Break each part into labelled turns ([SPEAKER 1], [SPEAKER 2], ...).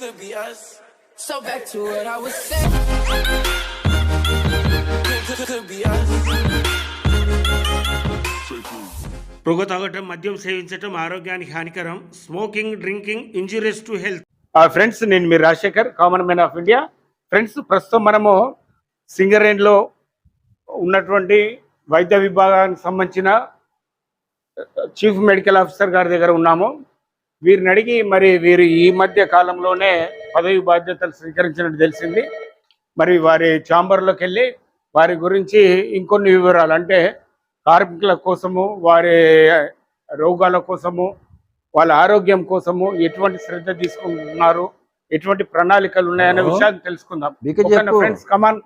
[SPEAKER 1] Could be us.
[SPEAKER 2] So back to what I was saying.
[SPEAKER 1] Could, could, could be us.
[SPEAKER 3] పొగ తాగటం మద్యం సేవించటం ఆరోగ్యానికి హానికరం smoking drinking injurious to health friends నేను మీ Rajashekar common man of India friends ప్రస్తుతం మనము సింగరేణిలో ఉన్నటువంటి వైద్య విభాగానికి సంబంధించిన చీఫ్ మెడికల్ ఆఫీసర్ గారి దగ్గర ఉన్నాము వీరిని అడిగి మరి వీరు ఈ మధ్య కాలంలోనే పదవి బాధ్యతలు స్వీకరించినట్టు తెలిసింది మరి వారి ఛాంబర్లోకి వెళ్ళి వారి గురించి ఇంకొన్ని వివరాలు అంటే కార్మికుల కోసము వారి రోగాల కోసము వాళ్ళ ఆరోగ్యం కోసము ఎటువంటి శ్రద్ధ తీసుకుంటున్నారు ఎటువంటి ప్రణాళికలు ఉన్నాయనే. విషయాలు తెలుసుకుందాం. ఫ్రెండ్స్ కమాన్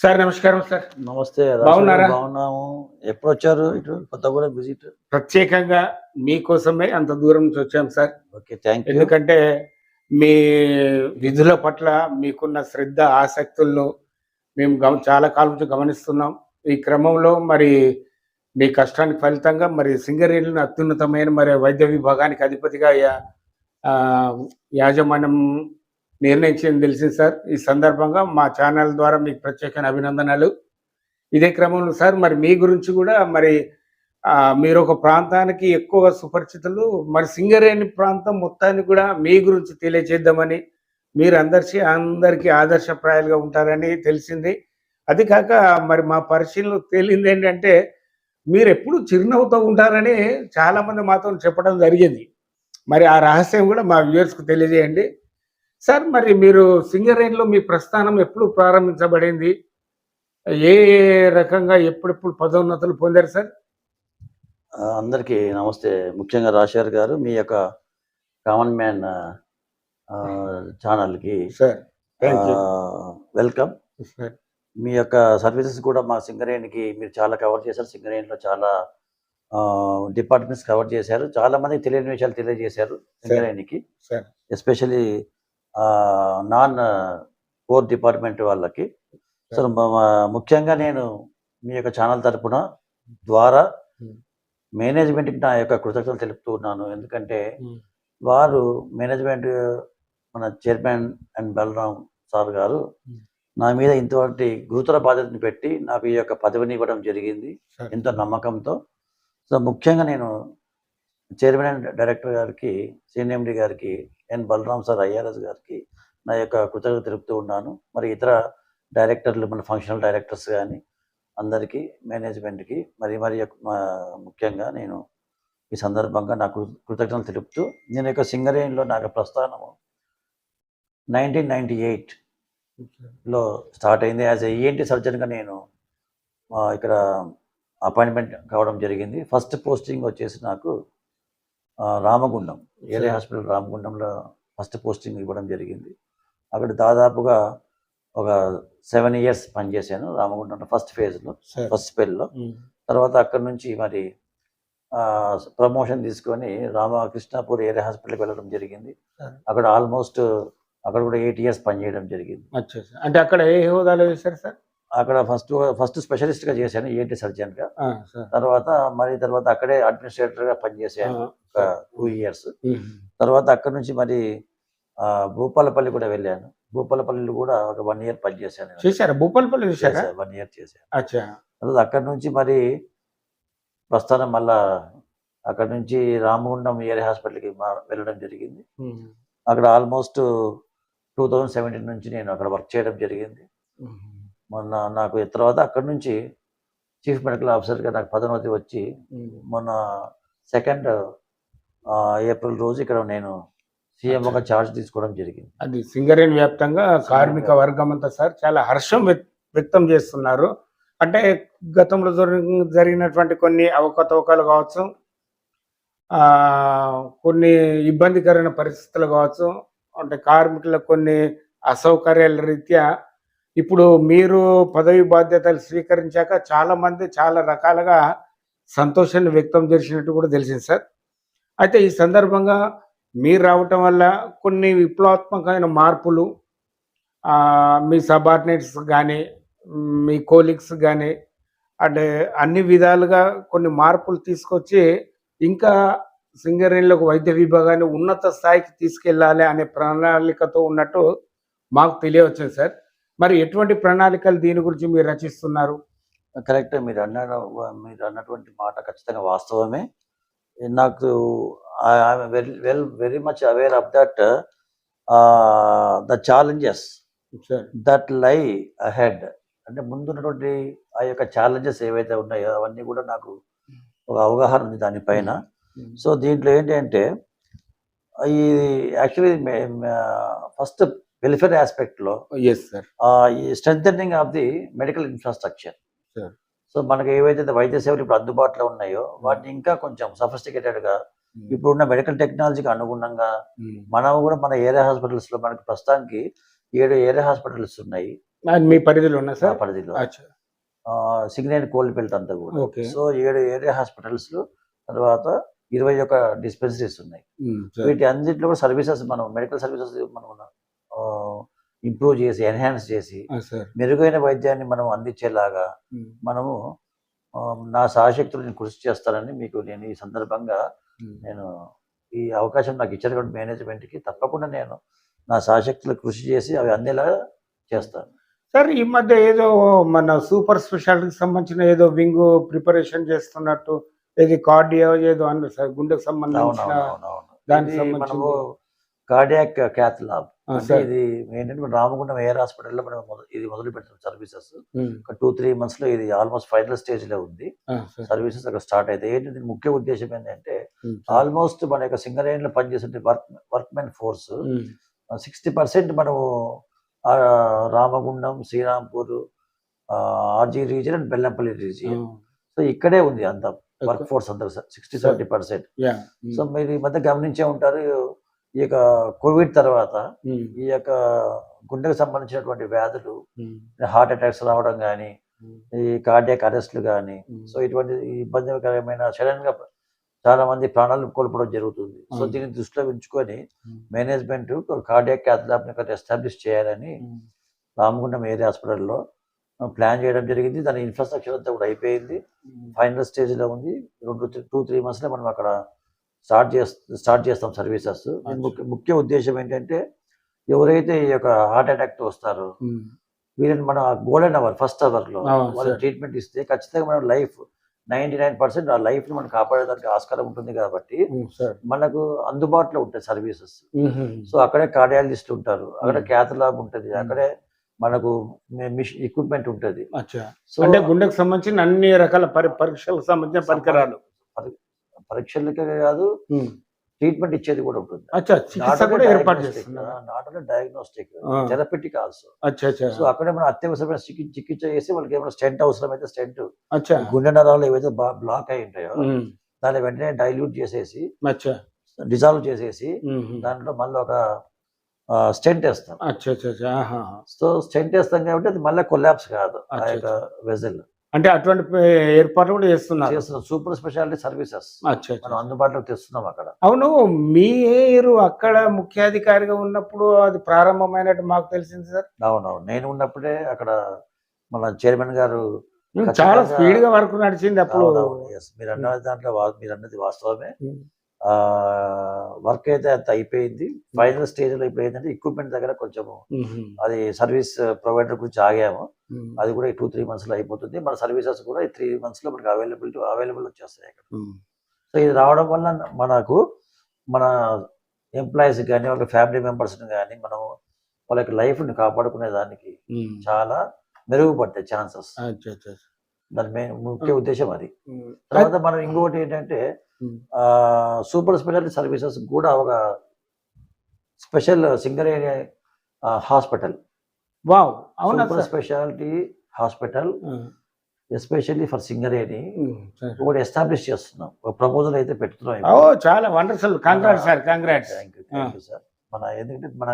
[SPEAKER 3] సార్ నమస్కారం సార్.
[SPEAKER 4] నమస్తే
[SPEAKER 3] బాగున్నారా?
[SPEAKER 4] బాగున్నాము. ఎప్పుడు వచ్చారు ఇటు కొత్తగూడెం విజిట్?
[SPEAKER 3] ప్రత్యేకంగా మీకోసమే అంత దూరం నుంచి వచ్చాం సార్.
[SPEAKER 4] Okay thank you.
[SPEAKER 3] ఎందుకంటే మీ విధుల పట్ల మీకున్న శ్రద్ధ ఆసక్తులను మేము చాలా కాలం నుంచి గమనిస్తున్నాం. ఈ క్రమంలో మరి మీ కష్టానికి ఫలితంగా మరి సింగరేణిని అత్యున్నతమైన మరి వైద్య విభాగానికి అధిపతిగా యాజమాన్యం నిర్ణయించింది తెలిసింది సార్. ఈ సందర్భంగా మా ఛానల్ ద్వారా మీకు ప్రత్యేకమైన అభినందనలు. ఇదే క్రమంలో సార్ మరి మీ గురించి కూడా మరి మీరు ఒక ప్రాంతానికి ఎక్కువ సుపరిచితులు మరి సింగరేణి ప్రాంతం మొత్తాన్ని కూడా మీ గురించి తెలియజేద్దామని మీరు అందరి అందరికీ ఆదర్శప్రాయాలుగా ఉంటారని తెలిసింది. అది కాక మరి మా పరిశీలన తేలింది ఏంటంటే మీరు ఎప్పుడు చిరునవ్వుతో ఉంటారని చాలామంది మాత్రం మాతో చెప్పడం జరిగింది. మరి ఆ రహస్యం కూడా మా వ్యూవర్స్కు తెలియజేయండి. సార్ మరి మీరు సింగరేణిలో మీ ప్రస్థానం ఎప్పుడు ప్రారంభించబడింది? ఏ రకంగా ఎప్పుడెప్పుడు పదోన్నతులు పొందారు సార్?
[SPEAKER 4] అందరికీ నమస్తే. ముఖ్యంగా రాజశేఖర్ గారు మీ యొక్క కామన్ మ్యాన్ ఛానల్కి
[SPEAKER 3] సార్
[SPEAKER 4] వెల్కమ్. మీ యొక్క సర్వీసెస్ కూడా మా సింగరేణికి మీరు చాలా కవర్ చేశారు. సింగరేణిలో చాలా డిపార్ట్మెంట్స్ కవర్ చేశారు. చాలా మందికి తెలియని విషయాలు తెలియజేశారు సింగరేణికి
[SPEAKER 3] sir
[SPEAKER 4] especially non core department వాళ్ళకి సో ముఖ్యంగా నేను మీ యొక్క ఛానల్ తరపున ద్వారా
[SPEAKER 3] Hmm.
[SPEAKER 4] మేనేజ్మెంట్కి నా యొక్క కృతజ్ఞతలు తెలుపుతూ ఉన్నాను ఎందుకంటే
[SPEAKER 3] Hmm.
[SPEAKER 4] వారు మేనేజ్మెంట్ మన chairman and Balram sir garu
[SPEAKER 3] Hmm.
[SPEAKER 4] నా మీద ఇంతటి గురుతర బాధ్యతను పెట్టి నాకు ఈ యొక్క పదవిని ఇవ్వడం జరిగింది. ఎంతో నమ్మకంతో సో ముఖ్యంగా నేను చైర్మన్ అండ్ డైరెక్టర్ గారికి సిఎన్ఎండి గారికి ఎన్. బలరాం సార్ ఐఆర్ఎస్ గారికి నా యొక్క కృతజ్ఞత తెలుపుతూ ఉన్నాను. మరి ఇతర డైరెక్టర్లు మన ఫంక్షనల్ డైరెక్టర్స్ కానీ అందరికీ మేనేజ్మెంట్కి మరి మరి మా- ముఖ్యంగా నేను ఈ సందర్భంగా నాకు కృతజ్ఞతలు తెలుపుతూ నేను యొక్క సింగరేణిలో నాకు ప్రస్థానము నైన్టీన్ నైంటీ ఎయిట్లో స్టార్ట్ అయింది. యాజ్ ఈఎన్టీ సర్జన్గా నేను ఇక్కడ అపాయింట్మెంట్ కావడం జరిగింది. ఫస్ట్ పోస్టింగ్ వచ్చేసి నాకు రామగుండం ఏలే. హాస్పిటల్ రామగుండంలో ఫస్ట్ పోస్టింగ్ ఇవ్వడం జరిగింది. అక్కడ దాదాపుగా ఒక సెవెన్ ఇయర్స్ పనిచేశాను రామగుండంలో ఫస్ట్ ఫేజ్లో ఫస్ట్ స్పెల్లో. తర్వాత అక్కడ నుంచి మరి ప్రమోషన్ తీసుకొని రామకృష్ణాపూర్ ఏరియా హాస్పిటల్కి వెళ్ళడం జరిగింది. అక్కడ ఆల్మోస్ట్ అక్కడ కూడా ఎయిట్ ఇయర్స్ పనిచేయడం జరిగింది.
[SPEAKER 3] అంటే అక్కడ ఏ హోదాలో వేశారు సార్
[SPEAKER 4] అక్కడ ఫస్ట్ ఫస్ట్ స్పెషలిస్ట్గా చేశాను ఏంటి సర్జన్గా.
[SPEAKER 3] ఆ, సార్.
[SPEAKER 4] తర్వాత మరి తర్వాత అక్కడే అడ్మినిస్ట్రేటర్గా పనిచేశాను ఒక టూ ఇయర్స్. తర్వాత అక్కడ నుంచి మరి భూపాలపల్లి కూడా వెళ్ళాను. భూపాలపల్లిలో కూడా ఒక వన్ ఇయర్ పనిచేశాను
[SPEAKER 3] చేశారా? భూపాలపల్లి
[SPEAKER 4] వన్ ఇయర్ చేశాను. తర్వాత అక్కడ నుంచి మరి ప్రస్థానం మళ్ళా అక్కడ నుంచి రామగుండం ఏరియా హాస్పిటల్కి వెళ్ళడం జరిగింది. అక్కడ ఆల్మోస్ట్ టూ థౌజండ్ సెవెంటీన్ నుంచి నేను అక్కడ వర్క్ చేయడం జరిగింది. మొన్న నాకు తర్వాత అక్కడ నుంచి చీఫ్ మెడికల్ ఆఫీసర్గా నాకు పదోన్నతి వచ్చి. మొన్న సెకండ్ ఏప్రిల్ రోజు ఇక్కడ నేను సీఎం ఒక ఛార్జ్ తీసుకోవడం జరిగింది
[SPEAKER 3] అది సింగరేణి వ్యాప్తంగా కార్మిక వర్గం అంతా సార్ చాలా హర్షం వ్యక్- వ్యక్తం చేస్తున్నారు అంటే గతంలో జరి- జరిగినటువంటి కొన్ని అవకతవకలు కావచ్చు కొన్ని ఇబ్బందికరమైన పరిస్థితులు కావచ్చు అంటే కార్మికులకు కొన్ని అసౌకర్యాల రీత్యా ఇప్పుడు మీరు పదవి బాధ్యతలు స్వీకరించాక చాలామంది చాలా రకాలుగా సంతోషాన్ని వ్యక్తం చేసినట్టు కూడా తెలిసింది సార్. అయితే ఈ సందర్భంగా మీరు రావటం వల్ల కొన్ని విప్లవాత్మకమైన మార్పులు మీ సబార్డినేట్స్ కానీ మీ కోలీగ్స్ కానీ అంటే అన్ని విధాలుగా కొన్ని మార్పులు తీసుకొచ్చి ఇంకా సింగరేణిలోకి వైద్య విభాగాన్ని ఉన్నత స్థాయికి తీసుకెళ్ళాలి అనే ప్రణాళికతో ఉన్నట్టు మాకు తెలియవచ్చింది సార్. మరి ఎటువంటి ప్రణాళికలు దీని గురించి మీరు రచిస్తున్నారు?
[SPEAKER 4] కరెక్ట్ మీరు అన్న మీరు అన్నటువంటి మాట ఖచ్చితంగా వాస్తవమే. నాకు very well very much aware of that the challenges that lie ahead అంటే ముందున్నటువంటి ఆ యొక్క ఛాలెంజెస్ ఏవైతే ఉన్నాయో అవన్నీ కూడా నాకు ఒక అవగాహన ఉంది దానిపైన. సో దీంట్లో ఏంటి అంటే ఈ actually first welfare ఆస్పెక్ట్లో
[SPEAKER 3] yes sir
[SPEAKER 4] strength of the medical infrastructure. So మనకి ఏవైతే వైద్య సేవలు ఇప్పుడు అందుబాటులో ఉన్నాయో వాటిని ఇంకా కొంచెం sophisticated గా ఇప్పుడున్న మెడికల్ టెక్నాలజీకి అనుగుణంగా మనం కూడా మన ఏరియా హాస్పిటల్స్లో మనకి ప్రస్తుతానికి ఏడు ఏరియా హాస్పిటల్స్ ఉన్నాయి.
[SPEAKER 3] మీ పరిధిలో ఉన్నా
[SPEAKER 4] ఆ
[SPEAKER 3] సార్
[SPEAKER 4] పరిధిలో.
[SPEAKER 3] అచ్చా
[SPEAKER 4] సిగ్నేట్ కోల్డ్ అంతా కూడా. సో ఏడు ఏరియా హాస్పిటల్స్ తర్వాత ఇరవై ఒక డిస్పెన్సరీస్ ఉన్నాయి. వీటి అన్నింటిలో కూడా సర్వీసెస్ మనం మెడికల్ సర్వీసెస్ మనం ఇంప్రూవ్ చేసి ఎన్హాన్స్ చేసి మెరుగైన వైద్యాన్ని మనం అందించేలాగా మనము నా సాయశక్తులు నేను కృషి చేస్తానని మీకు నేను ఈ సందర్భంగా నేను ఈ అవకాశం నాకు ఇచ్చారు కాబట్టి మేనేజ్మెంట్కి తప్పకుండా నేను నా సాయశక్తులు కృషి చేసి అవి అందేలా చేస్తాను.
[SPEAKER 3] సార్ ఈ మధ్య ఏదో మన సూపర్ స్పెషాలిటీకి సంబంధించిన ఏదో వింగ్ ప్రిపరేషన్ చేస్తున్నట్టు ఏది కార్డియో ఏదో అన్నారు సార్ గుండెకు సంబంధించిన దానికి.
[SPEAKER 4] మనము కార్డియాక్ క్యాత్ ల్యాబ్.
[SPEAKER 3] ఆ,
[SPEAKER 4] అంటే. ఇది ఏంటంటే మన రామగుండం ఎయిర్ హాస్పిటల్లో మనం ఇది మొదలు పెట్టిన సర్వీసెస్ ఒక టూ త్రీ మంత్స్లో ఇది ఆల్మోస్ట్ ఫైనల్ స్టేజ్లో ఉంది. సర్వీసెస్ అక్కడ స్టార్ట్ అయితే ఏంటి దీని ముఖ్య ఉద్దేశం ఏంటంటే. ఆల్మోస్ట్ మన యొక్క సింగరేణిలో పనిచేసే work work men force sixty percent మనము Ramagundam Srirampur RG region and Bellampalli region so ఇక్కడే ఉంది అంత వర్క్. ఫోర్స్ అంతా సిక్స్టీ. సెవెంటీ పర్సెంట్ సో మీరు ఈ మధ్య గమనించే ఉంటారు ఈ యొక్క కోవిడ్ తర్వాత ఈ యొక్క గుండెకు సంబంధించినటువంటి వ్యాధులు హార్ట్ అటాక్స్ రావడం కానీ ఈ కార్డియాక్ అరెస్ట్లు కానీ. సో ఇటువంటి ఇబ్బందికరమైన సడన్గా చాలా మంది ప్రాణాలు కోల్పోవడం జరుగుతుంది. సో. దీన్ని దృష్టిలో ఉంచుకొని మేనేజ్మెంట్ కార్డియాక్ క్యాథ్లాబ్ ఎస్టాబ్లిష్ చేయాలని రామగుండం ఏరియా హాస్పిటల్లో ప్లాన్ చేయడం జరిగింది. దాని ఇన్ఫ్రాస్ట్రక్చర్ అంతా కూడా అయిపోయింది. ఫైనల్ స్టేజ్లో ఉంది. రెండు టూ త్రీ మంత్స్లో మనం అక్కడ స్టార్ట్ చేస్త స్టార్ట్ చేస్తాం సర్వీసెస్ ముఖ్య ఉద్దేశం ఏంటంటే ఎవరైతే ఈ యొక్క హార్ట్ అటాక్తో వస్తారో వీళ్ళని మన గోల్డెన్ అవర్ ఫస్ట్ అవర్లో వాళ్ళకి. ట్రీట్మెంట్ ఇస్తే ఖచ్చితంగా మన లైఫ్ నైంటీ నైన్ పర్సెంట్ ఆ లైఫ్ని మనం కాపాడేదానికి ఆస్కారం ఉంటుంది కాబట్టి. మనకు అందుబాటులో ఉంటాయి సర్వీసెస్ సో అక్కడే కార్డియాలజిస్ట్ ఉంటారు అక్కడ. క్యాథ్ ల్యాబ్ ఉంటుంది. అక్కడే మనకు ఎక్విప్మెంట్ ఉంటుంది
[SPEAKER 3] అంటే గుండెకు సంబంధించిన అన్ని రకాల పరి పరీక్షలకు సంబంధించిన పరికరాలు
[SPEAKER 4] పరీక్షలకే కాదు ట్రీట్మెంట్ ఇచ్చేది కూడా ఉంటుంది. Not only diagnostic. Therapeutic also
[SPEAKER 3] అచ్చా అచ్చా.
[SPEAKER 4] సో అక్కడే మనం అత్యవసరమైన చికి- చికిత్స చేసి వాళ్ళకి ఏమైనా స్టెంట్ అవసరం అయితే స్టెంట్.
[SPEAKER 3] అచ్చా.
[SPEAKER 4] గుండె నరాలు ఏవైతే బ్లాక్ అయి ఉంటాయో దాన్ని వెంటనే డైల్యూట్ చేసేసి డిజాల్వ్ చేసేసి. దాంట్లో మళ్ళీ ఒక స్టెంట్ వేస్తాం. సో స్టెంట్ వేస్తాం కాబట్టి అది మళ్ళీ కొలాప్స్ కాదు. ఆ యొక్క వెజల్
[SPEAKER 3] అంటే అటువంటి ఏర్పాట్లు కూడా చేస్తున్నారు.
[SPEAKER 4] చేస్తున్న సూపర్ స్పెషాలిటీ సర్వీసెస్. మనం
[SPEAKER 3] అచ్చా.
[SPEAKER 4] అందుబాటులోకి తెస్తున్నాం అక్కడ.
[SPEAKER 3] అవును మీరు అక్కడ ముఖ్యాధికారిగా ఉన్నప్పుడు అది ప్రారంభమైనట్టు మాకు తెలిసింది సార్.
[SPEAKER 4] అవునవును. నేను ఉన్నప్పుడే అక్కడ మన చైర్మన్ గారు
[SPEAKER 3] చాలా స్పీడ్గా వర్క్ నడిచింది అప్పుడు.
[SPEAKER 4] మీరు అన్న దాంట్లో మీరు అన్నది వాస్తవమే. వర్క్ అయితే అంత అయిపోయింది. ఫైనల్ స్టేజ్లో ఇప్పుడు ఏంటంటే ఎక్విప్మెంట్ దగ్గర కొంచెం అది సర్వీస్ ప్రొవైడర్ గురించి ఆగాము. అది కూడా టూ త్రీ మంత్స్లో అయిపోతుంది. మన సర్వీసెస్ కూడా ఈ త్రీ మంత్స్లో మనకి అవైలబిలిటీ అవైలబుల్ వచ్చేస్తాయి అక్కడ. సో ఇది రావడం వల్ల మనకు మన ఎంప్లాయీస్ కానీ వాళ్ళ ఫ్యామిలీ మెంబర్స్ని కానీ మనం వాళ్ళ యొక్క లైఫ్ని కాపాడుకునే దానికి. చాలా మెరుగుపడతాయి ఛాన్సెస్. దాని మెయిన్ ముఖ్య ఉద్దేశం అది. తర్వాత మనం ఇంకొకటి ఏంటంటే సూపర్ స్పెషాలిటీ సర్వీసెస్ కూడా ఒక స్పెషల్ సింగరేణి హాస్పిటల్.
[SPEAKER 3] వావ్ అవునా
[SPEAKER 4] super speciality hospital
[SPEAKER 3] um,
[SPEAKER 4] especially for Singareni. ఒకటి ఎస్టాబ్లిష్ చేస్తున్నాం. ఒక ప్రపోజల్ అయితే పెడుతున్నాం.
[SPEAKER 3] చాలా wonderful. Congrats sir congrats
[SPEAKER 4] sir మన ఎందుకంటే మన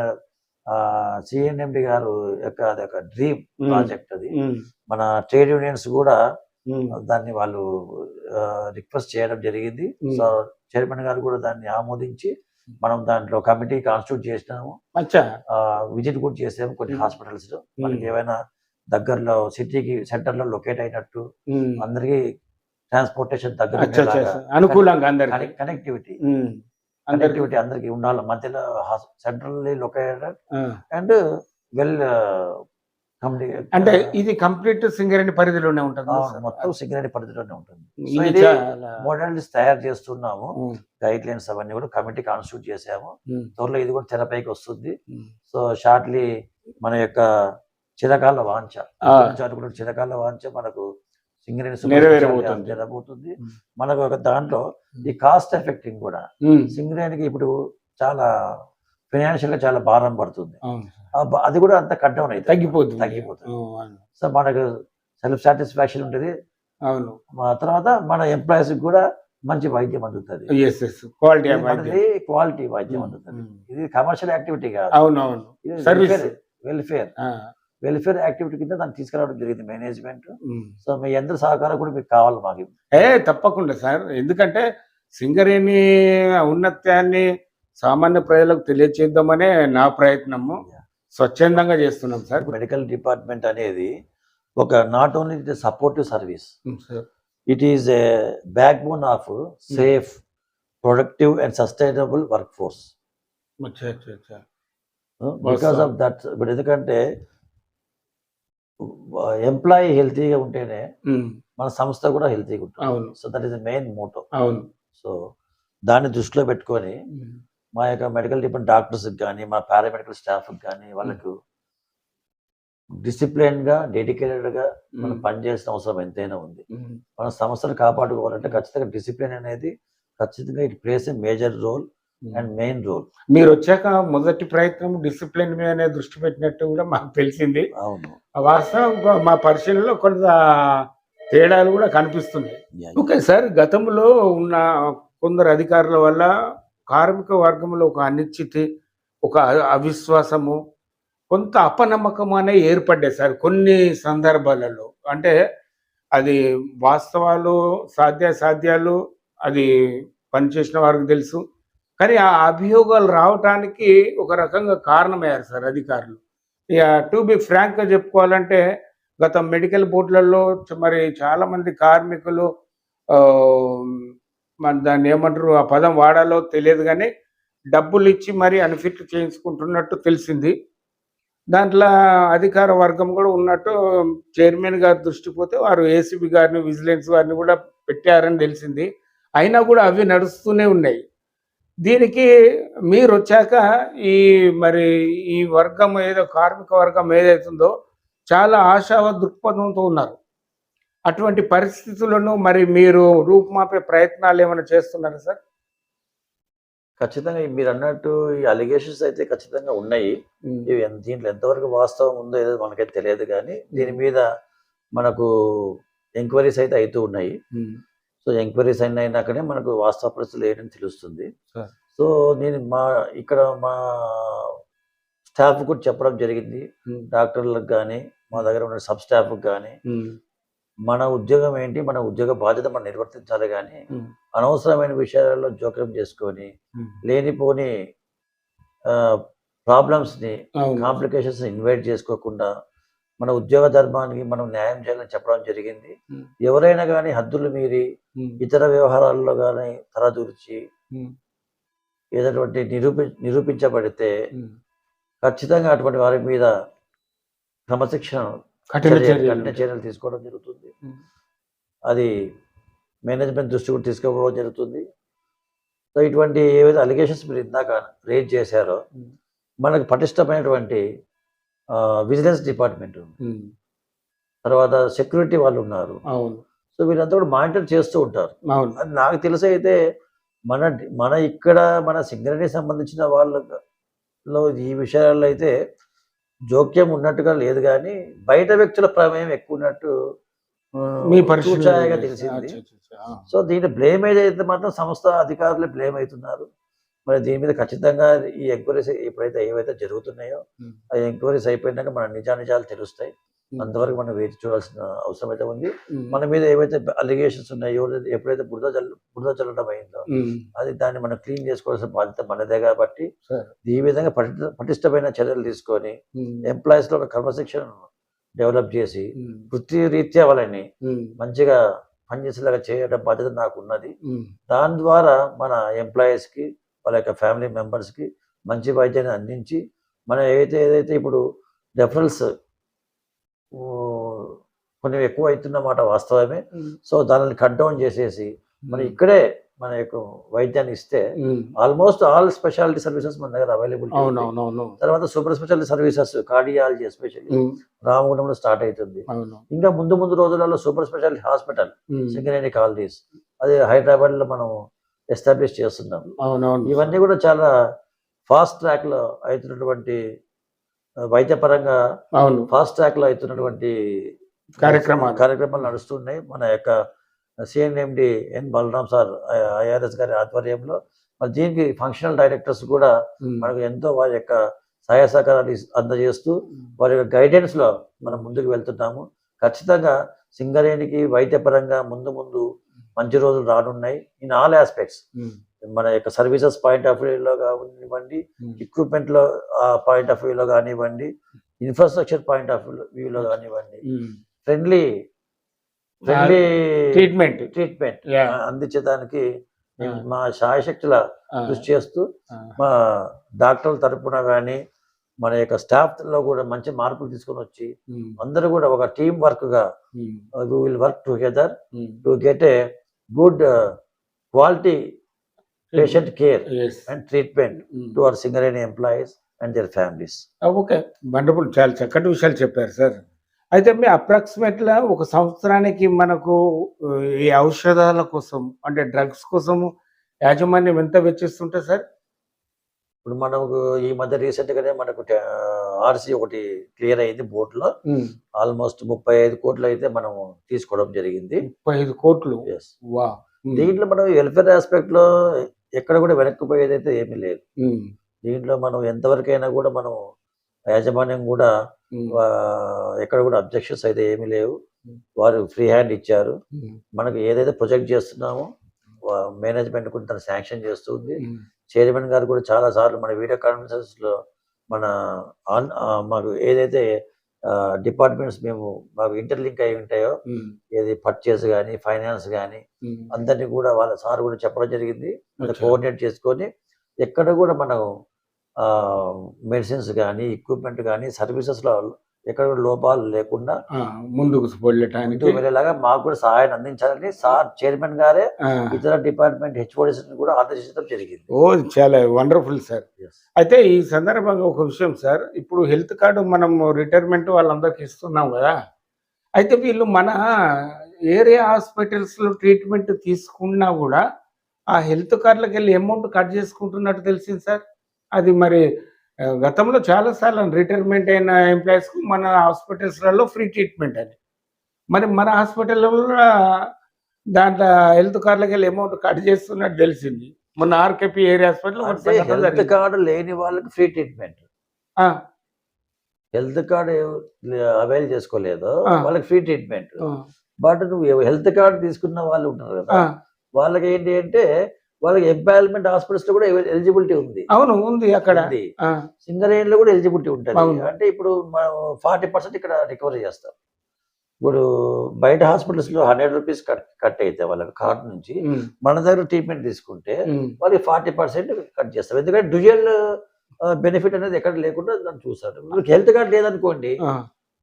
[SPEAKER 4] సిఎన్ఎండి గారు యొక్క అది ఒక డ్రీమ్ ప్రాజెక్ట్ అది. మన ట్రేడ్ యూనియన్స్ కూడా దాన్ని వాళ్ళు రిక్వెస్ట్ చేయడం జరిగింది. సో చైర్మన్ గారు కూడా దాన్ని ఆమోదించి మనం దాంట్లో కమిటీ కాన్స్టిట్యూట్ చేసినాము. విజిట్ కూడా చేసాము కొన్ని. హాస్పిటల్స్లో మనకి ఏమైనా దగ్గరలో సిటీకి సెంటర్లో లొకేట్ అయినట్టు అందరికీ ట్రాన్స్పోర్టేషన్.
[SPEAKER 3] అనుకూలంగా అందరికి.
[SPEAKER 4] కనెక్టివిటీ. కనెక్టివిటీ అందరికి ఉండాలి. మధ్యలో సెంట్రల్లీ లొకేటెడ్
[SPEAKER 3] ఆ.
[SPEAKER 4] అండ్ వెల్
[SPEAKER 3] అంటే ఇది కంప్లీట్ సింగరేణి పరిధిలోనే ఉంటుంది.
[SPEAKER 4] మొత్తం సింగరేణి పరిధిలోనే ఉంటుంది. మోడల్స్ తయారు చేస్తున్నాము. గైడ్ లైన్స్ అవన్నీ కూడా కమిటీ కాన్స్టిట్యూట్ చేసాము త్వరలో ఇది కూడా తెరపైకి వస్తుంది. సో షార్ట్లీ మన యొక్క చిరకాల వాంఛ. చిరకాల వాంఛ మనకు సింగరేణి. జరగబోతుంది. మనకు ఒక దాంట్లో ఈ కాస్ట్ ఎఫెక్టింగ్ కూడా సింగరేణికి ఇప్పుడు చాలా ఫైనాన్షియల్గా చాలా భారం పడుతుంది. అది కూడా అంత కట్ డౌన్ అవుతుంది.
[SPEAKER 3] తగ్గిపోతుంది.
[SPEAKER 4] తగ్గిపోతుంది. సో మనకు సెల్ఫ్ సాటిస్ఫాక్షన్ ఉంటుంది.
[SPEAKER 3] అవును.
[SPEAKER 4] తర్వాత మన ఎంప్లాయీస్ కూడా మంచి వైద్యం అందుతుంది.
[SPEAKER 3] క్వాలిటీ
[SPEAKER 4] క్వాలిటీ వైద్యం. అందుతుంది. ఇది కమర్షియల్ యాక్టివిటీ కాదు.
[SPEAKER 3] అవును అవును
[SPEAKER 4] ఇది
[SPEAKER 3] Service.
[SPEAKER 4] Welfare welfare welfare activity కింద దాన్ని తీసుకురావడం జరిగింది మేనేజ్మెంట్. సో మీ అందరి సహకారం కూడా మీకు కావాలి మాకు.
[SPEAKER 3] ఏ తప్పకుండా సార్. ఎందుకంటే సింగరేణి ఔన్నత్యాన్ని సామాన్య ప్రజలకు తెలియచేద్దామనే నా ప్రయత్నము. స్వచ్ఛందంగా చేస్తున్నాం సార్.
[SPEAKER 4] మెడికల్ డిపార్ట్మెంట్ అనేది ఒక not only it supportive service. It is a backbone of safe productive and sustainable workforce. Because of that ఇప్పుడు ఎందుకంటే ఎంప్లాయీ హెల్తీగా ఉంటేనే
[SPEAKER 3] ఉమ్,
[SPEAKER 4] మన సంస్థ కూడా హెల్తీగా ఉంటుంది. So that is main motto
[SPEAKER 3] అవును.
[SPEAKER 4] సో దాన్ని దృష్టిలో పెట్టుకొని
[SPEAKER 3] ఉమ్,
[SPEAKER 4] మా యొక్క మెడికల్ డిపార్ట్మెంట్ డాక్టర్స్కి కానీ మా పారామెడికల్ స్టాఫ్కి కానీ వాళ్ళకు డిసిప్లిన్గా డెడికేటెడ్గా మనం పనిచేసిన అవసరం ఎంతైనా ఉంది.
[SPEAKER 3] ఉమ్,
[SPEAKER 4] మన సంస్థను కాపాడుకోవాలంటే ఖచ్చితంగా డిసిప్లిన్ అనేది ఖచ్చితంగా it plays a major role. And main role
[SPEAKER 3] మీరు వచ్చాక మొదటి ప్రయత్నం డిసిప్లిన్ మీదనే దృష్టి పెట్టినట్టు కూడా మాకు తెలిసింది.
[SPEAKER 4] అవును.
[SPEAKER 3] ఆ వాస్తవం మా పరిశీలనలో కొంత తేడాలు కూడా కనిపిస్తున్నాయి.
[SPEAKER 4] Yeah,
[SPEAKER 3] ఓకే సార్ గతంలో ఉన్న కొందరు అధికారుల వల్ల కార్మిక వర్గంలో ఒక అనిశ్చితి ఒక అవిశ్వాసము కొంత అపనమ్మకం అనేవి ఏర్పడ్డాయి సార్ కొన్ని సందర్భాలలో. అంటే అది వాస్తవాలు సాధ్యాసాధ్యాలు అది పనిచేసిన వారికి తెలుసు. కానీ ఆ అభియోగాలు రావటానికి ఒక రకంగా కారణమయ్యారు సార్ అధికారులు. ఇక టు బి ఫ్రాంక్గా చెప్పుకోవాలంటే గత మెడికల్ బోర్డులలో మరి చాలామంది కార్మికులు మరి మన దాన్ని ఏమంటారు? ఆ పదం వాడాలో తెలియదు కానీ డబ్బులు ఇచ్చి మరి అన్ఫిట్ చేయించుకుంటున్నట్టు తెలిసింది. దాంట్లో అధికార వర్గం కూడా ఉన్నట్టు చైర్మన్ గారి దృష్టి పోతే వారు ఏసీబీ గారిని విజిలెన్స్ గారిని కూడా పెట్టారని తెలిసింది. అయినా కూడా అవి నడుస్తూనే ఉన్నాయి. దీనికి మీరు వచ్చాక ఈ మరి ఈ వర్గం ఏదో కార్మిక వర్గం ఏదైతుందో చాలా ఆశావ దృక్పథంతో ఉన్నారు. అటువంటి పరిస్థితులను మరి మీరు రూపుమాపే ప్రయత్నాలు ఏమైనా చేస్తున్నారా సార్?
[SPEAKER 4] ఖచ్చితంగా మీరు అన్నట్టు ఈ అలిగేషన్స్ అయితే ఖచ్చితంగా ఉన్నాయి. ఇవి దీంట్లో ఎంతవరకు వాస్తవం ఉందో ఏదో మనకైతే తెలియదు కానీ దీని మీద మనకు ఎంక్వైరీస్ అయితే అవుతూ ఉన్నాయి. సో ఎంక్వైరీస్ అయిన అయినాకనే మనకు వాస్తవ పరిస్థితులు ఏంటని తెలుస్తుంది. సో నేను మా ఇక్కడ మా స్టాఫ్ కూడా చెప్పడం జరిగింది. డాక్టర్లకు కానీ మా దగ్గర ఉన్న సబ్ స్టాఫ్కి కానీ. మన ఉద్యోగం ఏంటి? మన ఉద్యోగ బాధ్యత మనం నిర్వర్తించాలి కానీ అనవసరమైన విషయాలలో జోక్యం చేసుకొని లేనిపోని ప్రాబ్లమ్స్ని కాంప్లికేషన్స్ ఇన్వైట్ చేసుకోకుండా మన ఉద్యోగ ధర్మానికి మనం న్యాయం చేయాలని చెప్పడం జరిగింది. ఎవరైనా కానీ హద్దులు మీరి ఇతర వ్యవహారాల్లో కానీ తలదూర్చి
[SPEAKER 3] ఉమ్,
[SPEAKER 4] ఏదటువంటి నిరూపి నిరూపించబడితే. ఖచ్చితంగా అటువంటి వారి మీద క్రమశిక్షణ
[SPEAKER 3] కఠిన
[SPEAKER 4] చర్య-
[SPEAKER 3] చర్యలు
[SPEAKER 4] తీసుకోవడం జరుగుతుంది. అది మేనేజ్మెంట్ దృష్టి కూడా తీసుకోవడం జరుగుతుంది. సో ఇటువంటి ఏవైతే అలిగేషన్స్ మీరు ఇందాక రేజ్ చేశారో. మనకు పటిష్టమైనటువంటి విజిలెన్స్ డిపార్ట్మెంట్ తర్వాత సెక్యూరిటీ వాళ్ళు ఉన్నారు. సో వీళ్ళంతా కూడా మానిటర్ చేస్తూ ఉంటారు. అది నాకు తెలిసి అయితే మన మన ఇక్కడ మన సింగరేణి సంబంధించిన వాళ్ళలో ఈ విషయాల్లో అయితే జోక్యం ఉన్నట్టుగా లేదు కానీ బయట వ్యక్తుల ప్రమేయం ఎక్కువ ఉన్నట్టు
[SPEAKER 3] మీ పరిస్థితి
[SPEAKER 4] చూచాయగా తెలిసింది. సో దీని బ్లేమ్ ఏదైతే మాత్రం సంస్థ అధికారులు బ్లేమ్ అవుతున్నారు. మరి దీని మీద ఖచ్చితంగా ఈ ఎంక్వైరీస్ ఎప్పుడైతే ఏవైతే జరుగుతున్నాయో ఆ ఎంక్వైరీస్ అయిపోయినాక మన నిజానిజాలు తెలుస్తాయి. అంతవరకు మనం వేచి చూడాల్సిన అవసరం అయితే ఉంది. మన మీద ఏవైతే అలిగేషన్స్ ఉన్నాయో ఎప్పుడైతే బురద జల్ బురద చల్లడం అయిందో అది దాన్ని మనం క్లీన్ చేసుకోవాల్సిన బాధ్యత మనదే కాబట్టి. ఈ విధంగా పటి- పటిష్టమైన చర్యలు తీసుకొని ఎంప్లాయీస్లో ఒక క్రమశిక్షణ డెవలప్ చేసి వృత్తి రీత్యా వాళ్ళని మంచిగా పనిచేసేలాగా చేయడం బాధ్యత నాకు ఉన్నది. దాని ద్వారా మన ఎంప్లాయీస్కి వాళ్ళ యొక్క ఫ్యామిలీ మెంబర్స్కి మంచి వైద్యాన్ని అందించి మనం ఏదైతే ఏదైతే ఇప్పుడు రెఫరల్స్ కొంచెం ఎక్కువ అవుతున్నమాట వాస్తవమే. సో దానిని కట్ డౌన్ చేసేసి మన ఇక్కడే మన యొక్క వైద్యాన్ని ఇస్తే ఆల్మోస్ట్ ఆల్ స్పెషాలిటీ సర్వీసెస్ మన దగ్గర అవైలబుల్ తర్వాత super speciality services cardiology especially రామగుండంలో start అవుతుంది ఇంకా ముందు ముందు రోజులలో super speciality hospital Singareni colonies అదే హైదరాబాద్లో మనం ఎస్టాబ్లిష్ చేస్తున్నాం.
[SPEAKER 3] అవునవును.
[SPEAKER 4] ఇవన్నీ కూడా చాలా ఫాస్ట్ ట్రాక్లో అవుతున్నటువంటి వైద్యపరంగా
[SPEAKER 3] అవును.
[SPEAKER 4] ఫాస్ట్ ట్రాక్లో అవుతున్నటువంటి
[SPEAKER 3] కార్యక్రమాలు.
[SPEAKER 4] కార్యక్రమాలు నడుస్తున్నాయి. మన యొక్క CNMD N Balram sir IRS గారి ఆధ్వర్యంలో మరి దీనికి ఫంక్షనల్ డైరెక్టర్స్ కూడా మనకు ఎంతో వారి యొక్క సహాయ సహకారాలు అందజేస్తూ వారి యొక్క గైడెన్స్లో మనం ముందుకు వెళ్తున్నాము. ఖచ్చితంగా సింగరేణికి వైద్యపరంగా ముందు ముందు మంచి రోజులు రానున్నాయి. ఇన్ ఆల్ ఆస్పెక్ట్స్
[SPEAKER 3] ఉమ్,
[SPEAKER 4] మన యొక్క సర్వీసెస్ పాయింట్ ఆఫ్ వ్యూలో కానివ్వండి లో పాయింట్ ఆఫ్ వ్యూలో కానివ్వండి ఇన్ఫ్రాస్ట్రక్చర్ పాయింట్ ఆఫ్ వ్యూలో కానివ్వండి. Friendly friendly
[SPEAKER 3] treatment
[SPEAKER 4] treatment. అందించడానికి
[SPEAKER 3] Ah.
[SPEAKER 4] మా శాయశక్తుల
[SPEAKER 3] ఆ,
[SPEAKER 4] కృషి చేస్తూ
[SPEAKER 3] ఆ,
[SPEAKER 4] మా డాక్టర్ల తరపున కానీ మన యొక్క స్టాఫ్లో కూడా మంచి మార్పులు తీసుకొని వచ్చి
[SPEAKER 3] ఉమ్,
[SPEAKER 4] అందరూ కూడా ఒక team వర్క్గా will work together. To get a good quality patient care
[SPEAKER 3] Yes.
[SPEAKER 4] And treatment
[SPEAKER 3] um.
[SPEAKER 4] To our Singareni employees and their families.
[SPEAKER 3] Okay. Wonderful చాలా చక్కటి విషయాలు చెప్పారు సార్. అయితే మీ అప్రాక్సిమేట్గా ఒక సంవత్సరానికి మనకు ఆ, ఈ ఔషధాల కోసం అంటే డ్రగ్స్ కోసము యాజమాన్యం ఎంత వెచ్చిస్తుంటే సార్?
[SPEAKER 4] ఇప్పుడు మనకు ఈ మధ్య రీసెంట్ గానే మనకు ఆర్సీ ఒకటి క్లియర్ అయింది బోర్డులో. ఆల్మోస్ట్ ముప్పై ఐదు కోట్లు అయితే మనం తీసుకోవడం జరిగింది.
[SPEAKER 3] ముప్పై ఐదు కోట్లు
[SPEAKER 4] దీంట్లో మనం వెల్ఫేర్ ఆస్పెక్ట్లో ఎక్కడ కూడా వెనక్కిపోయేది అయితే ఏమీ లేదు. దీంట్లో మనం ఎంతవరకైనా కూడా మనం యాజమాన్యం కూడా ఎక్కడ కూడా అబ్జెక్షన్స్ అయితే ఏమీ లేవు. వారు ఫ్రీ హ్యాండ్ ఇచ్చారు. మనకు ఏదైతే ప్రొజెక్ట్ చేస్తున్నామో మేనేజ్మెంట్ కూడా తను శాంక్షన్ చేస్తుంది. చైర్మన్ గారు కూడా చాలా సార్లు మన వీడియో కాన్ఫరెన్సెస్లో మన ఆన్ మాకు ఏదైతే డిపార్ట్మెంట్స్ మేము మాకు ఇంటర్లింక్ అయి ఉంటాయో ఏది పర్చేస్ కానీ ఫైనాన్స్ కానీ. అందరినీ కూడా వాళ్ళ సార్ కూడా చెప్పడం జరిగింది. కోఆర్డినేట్ చేసుకొని ఎక్కడ కూడా మనం మెడిసిన్స్ కానీ ఎక్విప్మెంట్ కానీ సర్వీసెస్లో ఎక్కడ కూడా లోపాలు లేకుండా
[SPEAKER 3] ముందుకు వెళ్ళటానికి
[SPEAKER 4] వెళ్ళేలాగా మాకు కూడా సహాయాన్ని అందించాలని సార్ చైర్మన్ గారే ఇతర డిపార్ట్మెంట్ హెచ్ఓడిస్ కూడా ఆదేశించడం జరిగింది.
[SPEAKER 3] ఓ చాలా వండర్ఫుల్ సార్ అయితే ఈ సందర్భంగా ఒక విషయం సార్ ఇప్పుడు హెల్త్ కార్డు మనం రిటైర్మెంట్ వాళ్ళందరికి ఇస్తున్నాం కదా. అయితే వీళ్ళు మన ఏరియా హాస్పిటల్స్లో ట్రీట్మెంట్ తీసుకున్నా కూడా ఆ హెల్త్ కార్డులకు వెళ్ళి అమౌంట్ కట్ చేసుకుంటున్నట్టు తెలిసింది సార్ అది మరి గతంలో చాలాసార్లు రిటైర్మెంట్ అయిన ఎంప్లాయీస్కు మన హాస్పిటల్స్లలో ఫ్రీ ట్రీట్మెంట్ అని మరి మన హాస్పిటల్లో దాంట్లో హెల్త్ కార్డులకు వెళ్ళి అమౌంట్ కట్ చేస్తున్నట్టు తెలిసింది. మొన్న RKP area hospital
[SPEAKER 4] health. Card లేని వాళ్ళకి free treatment. Health card avail చేసుకోలేదు. వాళ్ళకి ఫ్రీ ట్రీట్మెంట్. బట్ నువ్వు హెల్త్ కార్డు తీసుకున్న వాళ్ళు ఉంటారు కదా. వాళ్ళకి ఏంటి అంటే వాళ్ళకి ఎంపాయిల్మెంట్ హాస్పిటల్స్లో కూడా ఎలిజిబిలిటీ ఉంది.
[SPEAKER 3] అవును ఉంది అక్కడ.
[SPEAKER 4] సింగరేణిలో కూడా ఎలిజిబిలిటీ ఉంటుంది. అంటే ఇప్పుడు ఫార్టీ పర్సెంట్ ఇక్కడ రికవరీ చేస్తాం ఇప్పుడు బయట హాస్పిటల్స్లో హండ్రెడ్ రూపీస్ కట్ కట్ అయితే వాళ్ళకి కార్డు నుంచి మన దగ్గర ట్రీట్మెంట్ తీసుకుంటే వాళ్ళకి ఫార్టీ పర్సెంట్ కట్ చేస్తాం ఎందుకంటే డ్యూయల్ బెనిఫిట్ అనేది ఎక్కడ లేకుండా దాన్ని చూస్తారు. మీకు హెల్త్ కార్డు లేదనుకోండి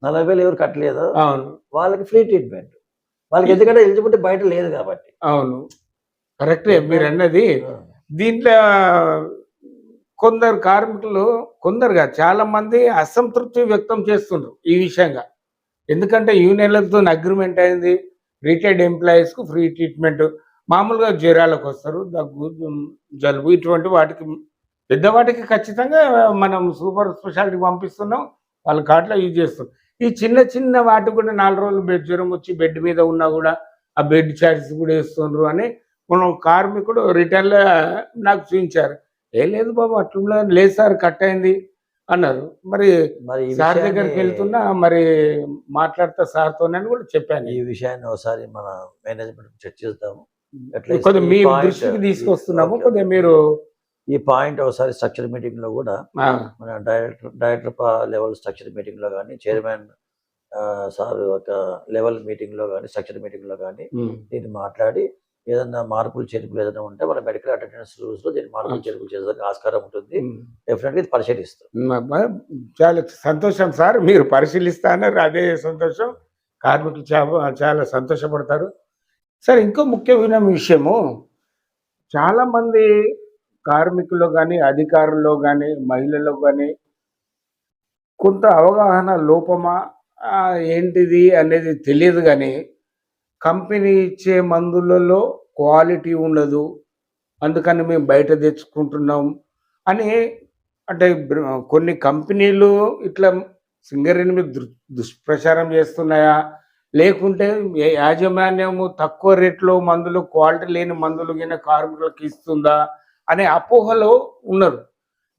[SPEAKER 4] నలభై వేలు ఎవరు కట్టలేదు?
[SPEAKER 3] అవును.
[SPEAKER 4] వాళ్ళకి ఫ్రీ ట్రీట్మెంట్ వాళ్ళకి ఎందుకంటే ఎలిజిబిలిటీ బయట లేదు కాబట్టి.
[SPEAKER 3] అవును. కరెక్టే మీరు అన్నది దీంట్లో కొందరు కార్మికులు కొందరుగా చాలా మంది అసంతృప్తి వ్యక్తం చేస్తుండ్రు ఈ విషయంగా. ఎందుకంటే యూనియన్లతో అగ్రిమెంట్ అయింది రిటైర్డ్ ఎంప్లాయీస్కు ఫ్రీ ట్రీట్మెంట్ మామూలుగా జ్వరాలకు వస్తారు దగ్గు జలుబు ఇటువంటి వాటికి పెద్దవాటికి ఖచ్చితంగా మనం సూపర్ స్పెషాలిటీ పంపిస్తున్నాం వాళ్ళ కార్డులో యూజ్ చేస్తాం ఈ చిన్న చిన్న వాటికి కూడా నాలుగు రోజులు బెడ్ జ్వరం వచ్చి బెడ్ మీద ఉన్నా కూడా ఆ బెడ్ ఛార్జెస్ కూడా వేస్తుండ్రు అని మనం కార్మికుడు రిటర్న్లో నాకు చూపించారు. ఏ లేదు బాబు అట్లా లేదు సార్ కట్ అయింది అన్నారు. మరి
[SPEAKER 4] మరి
[SPEAKER 3] సార్ దగ్గరికి వెళ్తున్నా మరి మాట్లాడతా సార్తోనని కూడా చెప్పాను.
[SPEAKER 4] ఈ విషయాన్ని ఒకసారి మన మేనేజ్మెంట్ చర్చిస్తాము
[SPEAKER 3] కొద్దిగా మీ దృష్టికి తీసుకొస్తున్నాము. కొద్దిగా మీరు
[SPEAKER 4] ఈ పాయింట్ ఒకసారి స్ట్రక్చర్ మీటింగ్లో కూడా మన డైరెక్టర్ డైరెక్టర్ లెవెల్ స్ట్రక్చర్ మీటింగ్లో కానీ చైర్మన్ సార్ ఒక లెవెల్ మీటింగ్లో కానీ స్ట్రక్చర్ మీటింగ్లో కానీ
[SPEAKER 3] ఉమ్.
[SPEAKER 4] దీన్ని మాట్లాడి ఏదైనా మార్పులు చేర్పులు ఏదైనా ఉంటే మన మెడికల్ అటెండెన్స్ రూల్స్లో దీన్ని మార్పులు చేర్పులు చేసేదానికి ఆస్కారం ఉంటుంది. డెఫినెట్గా ఇది పరిశీలిస్తాం.
[SPEAKER 3] చాలా సంతోషం సార్. మీరు పరిశీలిస్తాన్నారు అదే సంతోషం. కార్మికులు చాలా చాలా సంతోషపడతారు. సార్ ఇంకో ముఖ్యమైన విషయము చాలా మంది కార్మికులు కానీ అధికారుల్లో కానీ మహిళల్లో కానీ కొంత అవగాహన లోపమా ఏంటిది అనేది తెలియదు కానీ కంపెనీ ఇచ్చే మందులలో క్వాలిటీ ఉండదు. అందుకని మేము బయట తెచ్చుకుంటున్నాం. అని అంటే కొన్ని కంపెనీలు ఇట్లా సింగరేణి మీద దుష్ప్రచారం చేస్తున్నాయా? లేకుంటే యాజమాన్యము తక్కువ రేట్లో మందులు క్వాలిటీ లేని మందులు గిన కార్మికులకు ఇస్తుందా? అనే అపోహలో ఉన్నారు.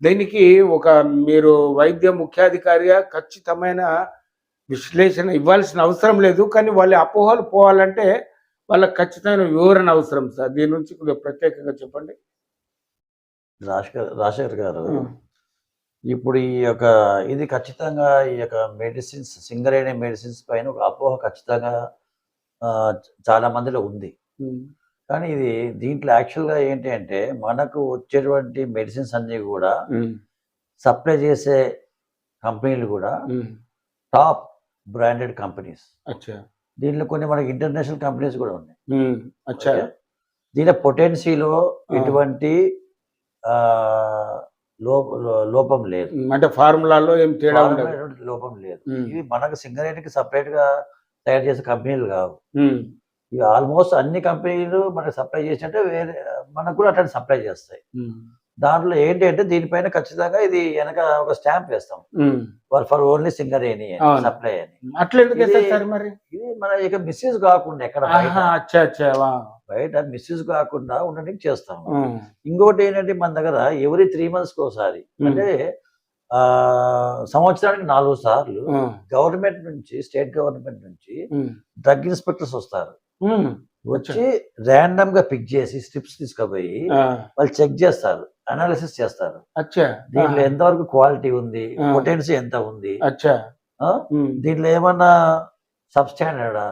[SPEAKER 3] దీనికి ఒక మీరు వైద్య ముఖ్యాధికారిగా ఖచ్చితమైన విశ్లేషణ ఇవ్వాల్సిన అవసరం లేదు కానీ వాళ్ళ అపోహలు పోవాలంటే వాళ్ళకి ఖచ్చితమైన వివరణ అవసరం సార్. దీని నుంచి కొద్దిగా ప్రత్యేకంగా చెప్పండి.
[SPEAKER 4] రాజశేఖర్ రాజశేఖర్ గారు ఇప్పుడు ఈ యొక్క ఇది ఖచ్చితంగా ఈ యొక్క మెడిసిన్స్ సింగరేణి మెడిసిన్స్ పైన ఒక అపోహ ఖచ్చితంగా చాలా మందిలో ఉంది. కానీ ఇది దీంట్లో యాక్చువల్గా ఏంటి అంటే మనకు వచ్చేటువంటి మెడిసిన్స్ అన్నీ కూడా సప్లై చేసే కంపెనీలు కూడా టాప్ బ్రాండెడ్ కంపెనీస్.
[SPEAKER 3] అచ్చా.
[SPEAKER 4] దీంట్లో కొన్ని మనకి ఇంటర్నేషనల్ కంపెనీస్ కూడా ఉన్నాయి? దీని పొటెన్సీలో ఎటువంటి లోపం లేదు.
[SPEAKER 3] అంటే ఫార్ములాలో ఏం తేడా
[SPEAKER 4] లోపం లేదు. ఇవి మనకు సింగరేణికి సపరేట్గా తయారు చేసే కంపెనీలు కావు. ఇవి ఆల్మోస్ట్ అన్ని కంపెనీలు మనకు సప్లై చేసినట్టే వేరే మనకు కూడా అట్లాంటి సప్లై చేస్తాయి. దాంట్లో ఏంటి అంటే దీనిపైన ఖచ్చితంగా ఇది వెనక ఒక స్టాంప్ వేస్తాం. For only Singareni. సప్లై అని.
[SPEAKER 3] అట్లా మరి?
[SPEAKER 4] ఇది మన ఇక మిస్యూజ్ కాకుండా ఎక్కడ బయట? మిస్యూజ్ కాకుండా ఉండడానికి చేస్తాం. ఇంకోటి ఏంటంటే మన దగ్గర ఎవరీ త్రీ మంత్స్ ఒకసారి. అంటే ఆ సంవత్సరానికి నాలుగు సార్లు గవర్నమెంట్ నుంచి స్టేట్ గవర్నమెంట్ నుంచి డ్రగ్ ఇన్స్పెక్టర్స్ వస్తారు. వచ్చి ర్యాండమ్గా పిక్ చేసి స్ట్రిప్స్ తీసుకుపోయి వాళ్ళు చెక్ చేస్తారు. అనాలిసిస్ చేస్తారు. దీంట్లో ఎంతవరకు క్వాలిటీ ఉంది. పొటెన్సీ ఎంత ఉంది? దీంట్లో ఏమన్నా సబ్స్టాండర్డా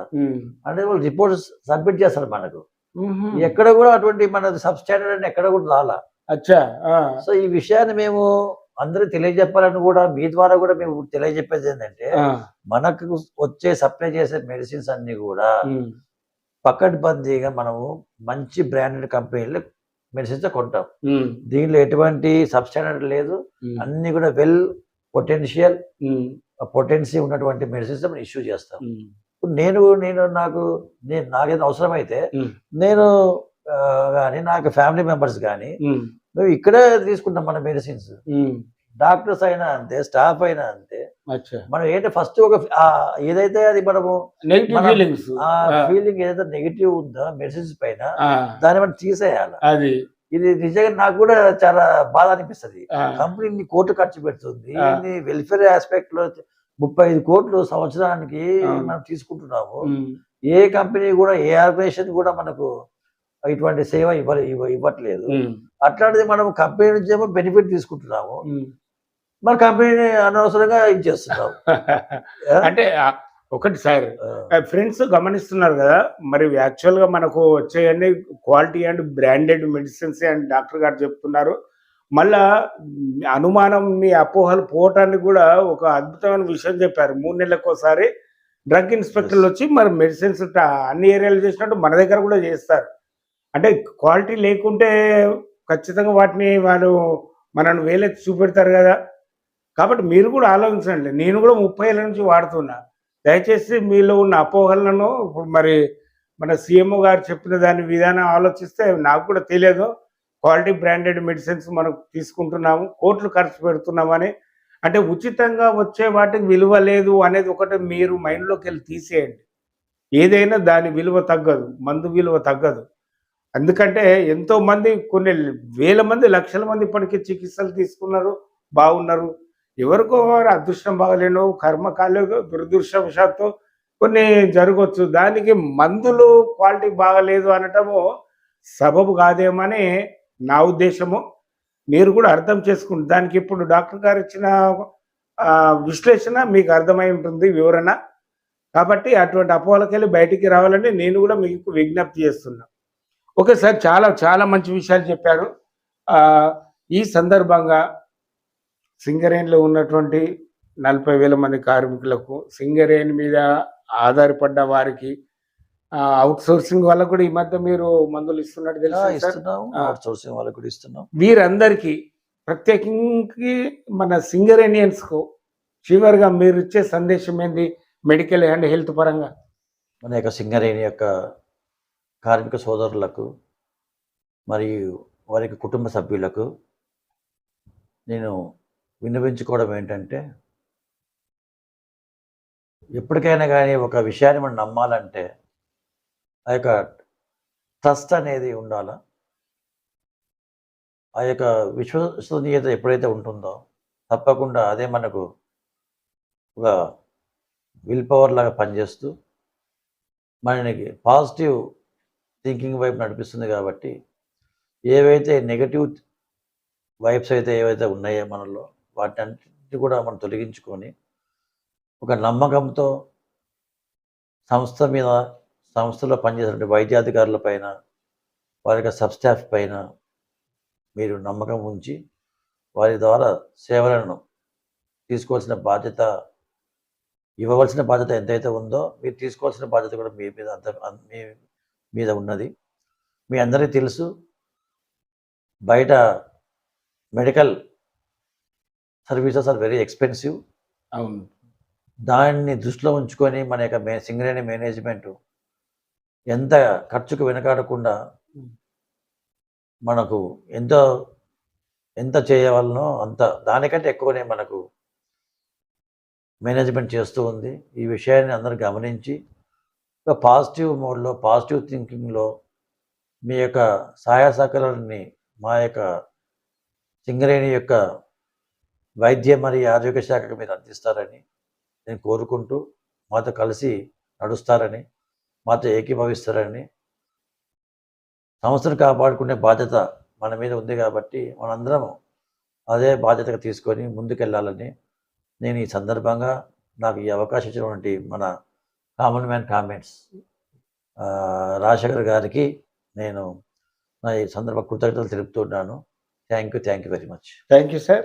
[SPEAKER 4] అంటే వాళ్ళు రిపోర్ట్స్ సబ్మిట్ చేస్తారు మనకు. ఎక్కడ కూడా అటువంటి మన సబ్స్టాండర్డ్ అని ఎక్కడ కూడా రాలా.
[SPEAKER 3] అచ్చా.
[SPEAKER 4] సో ఈ విషయాన్ని మేము అందరూ తెలియజెప్పాలని కూడా మీ ద్వారా కూడా మేము తెలియజెప్పేది ఏంటంటే మనకు వచ్చే సప్లై చేసే మెడిసిన్స్ అన్ని కూడా
[SPEAKER 3] ఉమ్,
[SPEAKER 4] పకడ్బందీగా మనము మంచి బ్రాండెడ్ కంపెనీలు మెడిసిన్స్ కొంటాం. దీనిలో ఎటువంటి సబ్స్టాండర్డ్ లేదు. అన్ని కూడా వెల్ పొటెన్షియల్ పొటెన్సీ ఉన్నటువంటి మెడిసిన్స్ మనం ఇష్యూ చేస్తాం. నేను నేను నాకు నేను నాకేదో అవసరమైతే. నేను కానీ నాకు ఫ్యామిలీ మెంబర్స్ కానీ మేము. ఇక్కడే తీసుకుంటాం మన మెడిసిన్స్ డాక్టర్స్ అయినా అంతే స్టాఫ్ అయినా అంతే. మనం ఏంటి ఫస్ట్ ఒక ఏదైతే అది మనము
[SPEAKER 3] ఫీలింగ్స్
[SPEAKER 4] ఆ ఫీలింగ్ ఏదైతే నెగిటివ్ ఉందో మెడిసిన్స్ పైన దాన్ని మనం తీసేయాలి.
[SPEAKER 3] అది.
[SPEAKER 4] ఇది నిజంగా నాకు కూడా చాలా బాధ అనిపిస్తుంది. కంపెనీ ఇన్ని కోట్లు ఖర్చు పెడుతుంది. వెల్ఫేర్ ఆస్పెక్ట్లో ముప్పై ఐదు కోట్లు సంవత్సరానికి. మనం తీసుకుంటున్నాము. ఏ కంపెనీ కూడా ఏ ఆర్గనైజేషన్ కూడా మనకు ఇటువంటి సేవ ఇవ్వ ఇవ్వ- ఇవ్వట్లేదు. అట్లాంటిది మనం కంపెనీ నుంచి ఏమో బెనిఫిట్ తీసుకుంటున్నాము. మన కంపెనీని అనవసరంగా ఇచ్చేస్తున్నాము
[SPEAKER 3] అంటే ఒకటి సార్ ఫ్రెండ్స్ గమనిస్తున్నారు కదా మరి యాక్చువల్గా మనకు వచ్చేయన్ని quality and branded medicines and doctor గారు చెప్తున్నారు. మళ్ళా అనుమానం మీ అపోహలు పోవటానికి కూడా ఒక అద్భుతమైన విషయం చెప్పారు. మూడు నెలలకు ఒకసారి డ్రగ్ ఇన్స్పెక్టర్లు వచ్చి మరి మెడిసిన్స్ అన్ని ఏరియాలు చేసినట్టు మన దగ్గర కూడా చేస్తారు. అంటే క్వాలిటీ లేకుంటే ఖచ్చితంగా వాటిని వాళ్ళు మనల్ని వేలెత్తి చూపెడతారు కదా. కాబట్టి మీరు కూడా ఆలోచించండి. నేను కూడా ముప్పై ఏళ్ళ నుంచి వాడుతున్నా. దయచేసి మీలో ఉన్న అపోహలను ఇప్పుడు మరి మన సీఎంఓ గారు చెప్పిన దాని విధానం ఆలోచిస్తే నాకు కూడా తెలియదు. క్వాలిటీ బ్రాండెడ్ మెడిసిన్స్ మనం తీసుకుంటున్నాము. కోట్లు ఖర్చు పెడుతున్నామని. అంటే ఉచితంగా వచ్చే వాటికి విలువ లేదు అనేది ఒకటి మీరు మైండ్లోకి వెళ్ళి తీసేయండి. ఏదైనా దాని విలువ తగ్గదు. మందు విలువ తగ్గదు. ఎందుకంటే ఎంతోమంది కొన్ని వేల మంది లక్షల మంది ఇప్పటికీ చికిత్సలు తీసుకున్నారు బాగున్నారు. ఎవరికో వారు అదృష్టం బాగలేను కర్మ కాలేదు దురదృష్టవశాత్తు కొన్ని జరగవచ్చు దానికి మందులు క్వాలిటీ బాగలేదు అనటము సబబు కాదేమని నా ఉద్దేశము. మీరు కూడా అర్థం చేసుకుంటారు దానికి ఇప్పుడు డాక్టర్ గారు ఇచ్చిన విశ్లేషణ మీకు అర్థమై ఉంటుంది వివరణ. కాబట్టి అటువంటి అపోహలకెళ్ళి బయటికి రావాలని నేను కూడా మీకు విజ్ఞప్తి చేస్తున్నా. ఓకే సార్ చాలా చాలా మంచి విషయాలు చెప్పారు. ఈ సందర్భంగా సింగరేణిలో ఉన్నటువంటి నలభై వేల మంది కార్మికులకు సింగరేణి మీద ఆధారపడ్డ వారికి అవుట్ సోర్సింగ్ వాళ్ళకు కూడా ఈ మధ్య మీరు మందులు ఇస్తున్నట్టు తెలుసు
[SPEAKER 4] వాళ్ళకి కూడా ఇస్తున్నాం
[SPEAKER 3] వీరందరికీ ప్రత్యేకించి మన సింగరేనియన్స్కు చివరిగా మీరు ఇచ్చే సందేశం ఏంది? మెడికల్ అండ్ హెల్త్ పరంగా.
[SPEAKER 4] మన యొక్క సింగరేణి యొక్క కార్మిక సోదరులకు మరియు వారి కుటుంబ సభ్యులకు నేను విన్నవించుకోవడం ఏంటంటే ఎప్పటికైనా కానీ ఒక విషయాన్ని మనం నమ్మాలంటే ఆ యొక్క ట్రస్ట్ అనేది ఉండాలా? ఆ యొక్క విశ్వసనీయత ఎప్పుడైతే ఉంటుందో తప్పకుండా అదే మనకు ఒక విల్ పవర్ లాగా పనిచేస్తూ మనకి పాజిటివ్ థింకింగ్ వైపు నడిపిస్తుంది కాబట్టి ఏవైతే నెగటివ్ వైబ్స్ అయితే ఏవైతే ఉన్నాయో మనలో వాటి కూడా మనం తొలగించుకొని ఒక నమ్మకంతో సంస్థ మీద సంస్థలో పనిచేసినటువంటి వైద్యాధికారుల పైన వారి యొక్క సబ్ స్టాఫ్ పైన మీరు నమ్మకం ఉంచి వారి ద్వారా సేవలను తీసుకోవాల్సిన బాధ్యత ఇవ్వవలసిన బాధ్యత ఎంతైతే ఉందో మీరు తీసుకోవాల్సిన బాధ్యత కూడా మీ మీద అంత మీ మీద ఉన్నది. మీ అందరికీ తెలుసు బయట medical services are very expensive.
[SPEAKER 3] అవును.
[SPEAKER 4] దాన్ని దృష్టిలో ఉంచుకొని మన యొక్క మే సింగరేణి మేనేజ్మెంట్ ఎంత ఖర్చుకు వెనకాడకుండా మనకు ఎంతో ఎంత చేయవలనో అంత దానికంటే ఎక్కువనే మనకు మేనేజ్మెంట్ చేస్తూ ఉంది. ఈ విషయాన్ని అందరూ గమనించి ఒక పాజిటివ్ మోడ్లో పాజిటివ్ థింకింగ్లో మీ యొక్క సహాయ సహకారాన్ని మా యొక్క సింగరేణి యొక్క వైద్య మరియు ఆరోగ్య శాఖకు మీరు అందిస్తారని నేను కోరుకుంటూ మాతో కలిసి నడుస్తారని మాతో ఏకీభవిస్తారని సంస్థను కాపాడుకునే బాధ్యత మన మీద ఉంది కాబట్టి మనందరం అదే బాధ్యతగా తీసుకొని ముందుకెళ్ళాలని నేను ఈ సందర్భంగా నాకు ఈ అవకాశం ఇచ్చినటువంటి మన కామన్ మ్యాన్ కామెంట్స్ రాజశేఖర్ గారికి నేను నా ఈ సందర్భ కృతజ్ఞతలు తెలుపుతున్నాను thank you thank you very much.
[SPEAKER 3] Thank you sir.